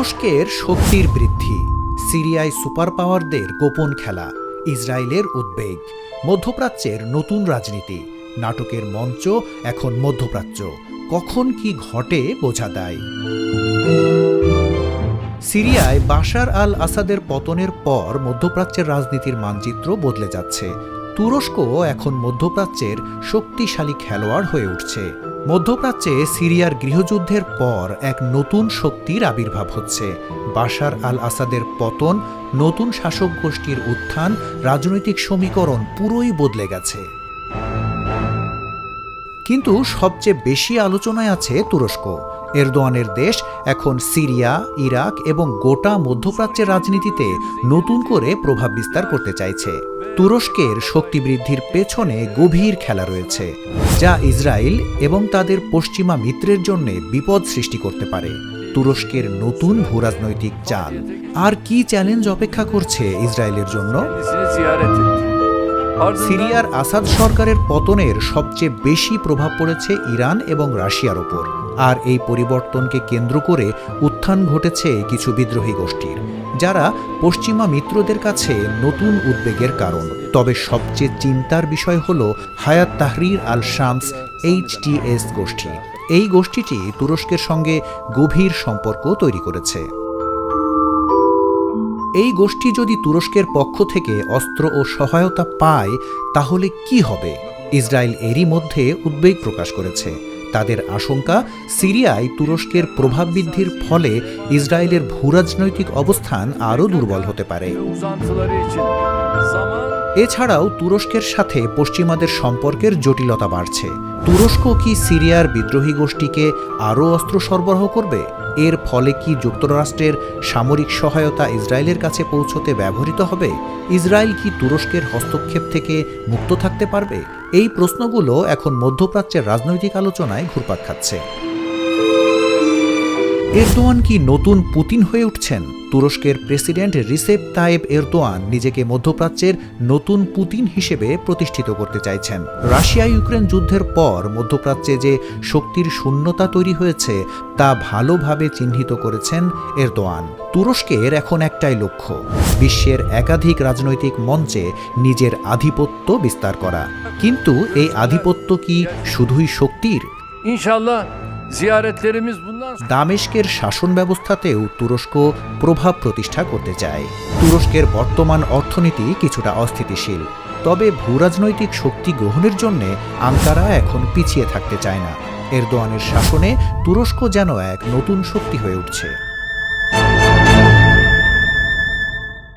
তুরস্কের শক্তির বৃদ্ধি, সিরিয়ায় সুপার পাওয়ারদের গোপন খেলা, ইসরায়েলের উদ্বেগ, মধ্যপ্রাচ্যের নতুন রাজনীতি, নাটকের মঞ্চ, এখন মধ্যপ্রাচ্য। কখন কি ঘটে বোঝা দেয়। সিরিয়ায় বাশার আল আসাদের পতনের পর মধ্যপ্রাচ্যের রাজনীতির মানচিত্র বদলে যাচ্ছে। তুরস্ক এখন মধ্যপ্রাচ্যের শক্তিশালী খেলোয়াড় হয়ে উঠছে। মধ্যপ্রাচ্যে সিরিয়ার গৃহযুদ্ধের পর এক নতুন শক্তির আবির্ভাব হচ্ছে। বাশার আল আসাদের পতন, নতুন শাসক গোষ্ঠীর উত্থান, রাজনৈতিক সমীকরণ পুরোই বদলে গেছে। কিন্তু সবচেয়ে বেশি আলোচনায় আছে তুরস্ক। এরদোয়ানের দেশ এখন সিরিয়া, ইরাক এবং গোটা মধ্যপ্রাচ্যের রাজনীতিতে নতুন করে প্রভাব বিস্তার করতে চাইছে। তুরস্কের শক্তি বৃদ্ধির পেছনে গভীর খেলা রয়েছে, যা ইসরায়েল এবং তাদের পশ্চিমা মিত্রের জন্য বিপদ সৃষ্টি করতে পারে। তুরস্কের নতুন ভূরাজনৈতিক চাল, আর কি চ্যালেঞ্জ অপেক্ষা করছে ইসরায়েলের জন্য? সিরিয়ার আসাদ সরকারের পতনের সবচেয়ে বেশি প্রভাব পড়েছে ইরান এবং রাশিয়ার ওপর। আর এই পরিবর্তনকে কেন্দ্র করে উত্থান ঘটেছে কিছু বিদ্রোহী গোষ্ঠীর, যারা পশ্চিমা মিত্রদের কাছে নতুন উদ্বেগের কারণ। তবে সবচেয়ে চিন্তার বিষয় হল হায়াত তাহরির আল শামস এইচটিএস গোষ্ঠী। এই গোষ্ঠীটি তুরস্কের সঙ্গে গভীর সম্পর্ক তৈরি করেছে। এই গোষ্ঠী যদি তুরস্কের পক্ষ থেকে অস্ত্র ও সহায়তা পায়, তাহলে কি হবে? ইসরায়েল এরই মধ্যে উদ্বেগ প্রকাশ করেছে। তাদের আশঙ্কা, সিরিয়ায় তুরস্কের প্রভাব বৃদ্ধির ফলে ইসরায়েলের ভূরাজনৈতিক অবস্থান আরও দুর্বল হতে পারে। এছাড়াও তুরস্কের সাথে পশ্চিমাদের সম্পর্কের জটিলতা বাড়ছে। তুরস্ক কি সিরিয়ার বিদ্রোহী গোষ্ঠীকে আরও অস্ত্র সরবরাহ করবে? এর ফলে কি যুক্তরাষ্ট্রের সামরিক সহায়তা ইসরায়েলের কাছে পৌঁছতে ব্যবহৃত হবে? ইসরায়েল কি তুরস্কের হস্তক্ষেপ থেকে মুক্ত থাকতে পারবে? এই প্রশ্নগুলো এখন মধ্যপ্রাচ্যের রাজনৈতিক আলোচনায় ঘুরপাক খাচ্ছে। এরদোয়ান কি নতুন পুতিন হয়ে উঠছেন? তুরস্কের প্রেসিডেন্ট রিসেপ তায়েব এরদোয়ান নিজেকে মধ্যপ্রাচ্যের নতুন পুতিন হিসেবে প্রতিষ্ঠিত করতে চাইছেন। রাশিয়া ইউক্রেন যুদ্ধের পর মধ্যপ্রাচ্যে যে শক্তির শূন্যতা তৈরি হয়েছে, তা ভালোভাবে চিহ্নিত করেছেন এরদোয়ান। তুরস্কের এখন একটাই লক্ষ্য, বিশ্বের একাধিক রাজনৈতিক মঞ্চে নিজের আধিপত্য বিস্তার করা। কিন্তু এই আধিপত্য কি শুধুই শক্তির? İnşallah ziyaretlerimiz bundan দামেস্কের শাসন ব্যবস্থাতেও তুরস্ক প্রভাব প্রতিষ্ঠা করতে চায়। তুরস্কের বর্তমান অর্থনীতি কিছুটা অস্থিতিশীল। তবে ভূরাজনৈতিক শক্তি গ্রহণের জন্য আঙ্কারা এখন পিছিয়ে থাকতে চায় না। এরদোয়ানের শাসনে তুরস্ক যেন এক নতুন শক্তি হয়ে উঠছে।